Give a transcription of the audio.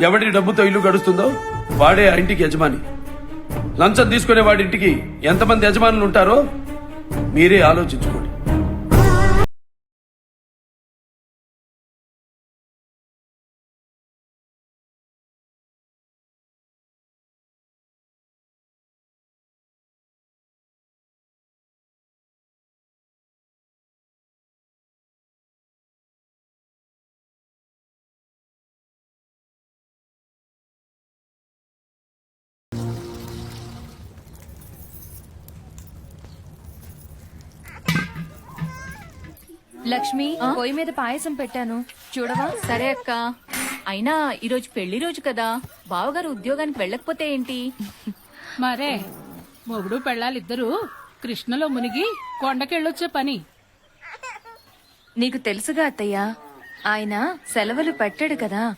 ఎవడి డబ్బుతో ఇల్లు గడుస్తుందో వాడే ఆ ఇంటికి యజమాని. లంచం తీసుకునే వాడి ఇంటికి ఎంతమంది యజమానులు ఉంటారో మీరే ఆలోచించుకోండి. లక్ష్మి పొయ్యి మీద పాయసం పెట్టాను. చూడవా? సరే అక్క. అయినా ఈరోజు పెళ్ళి రోజు కదా. బావగారు ఉద్యోగానికి వెళ్ళకపోతే ఏంటి? మరే మొగుడు పెళ్ళాలిద్దరూ కృష్ణలో మునిగి కొండకెళ్ళొచ్చే పని. నీకు తెలుసుగా అత్తయ్య ఆయన సెలవులు పెట్టాడు కదా.